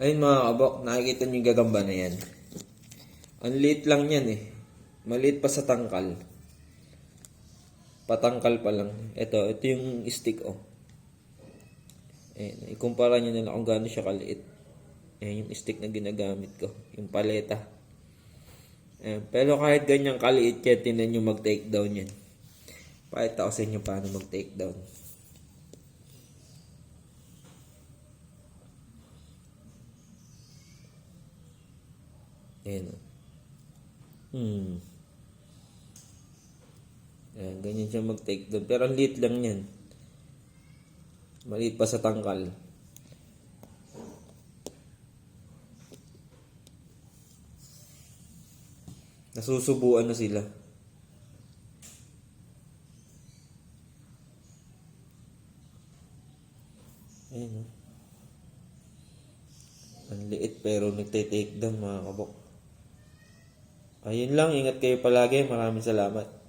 Ayun mga kabok, nakikita niyo yung gagamba na yan. Ang liit lang yan eh. Maliit pa sa tangkal. Patangkal pa lang. Ito, ito yung stick oh. Ayan, ikumpara nyo na lang kung gaano siya kaliit. Ayan yung stick na ginagamit ko. Yung paleta. Ayan, pero kahit ganyang kaliit yan, tinan nyo mag-take down yan. Pakita ko sa inyo paano mag-take down. Ayan. oh. Hmm. Ayan, ganyan siya mag-take down. Pero ang liit lang yan. Maliit pa sa tangkal. Nasusubuan na sila. Ayan oh. Ang liit pero nagte-take down mga kabok. Ayun lang, ingat kayo palagi. Maraming salamat.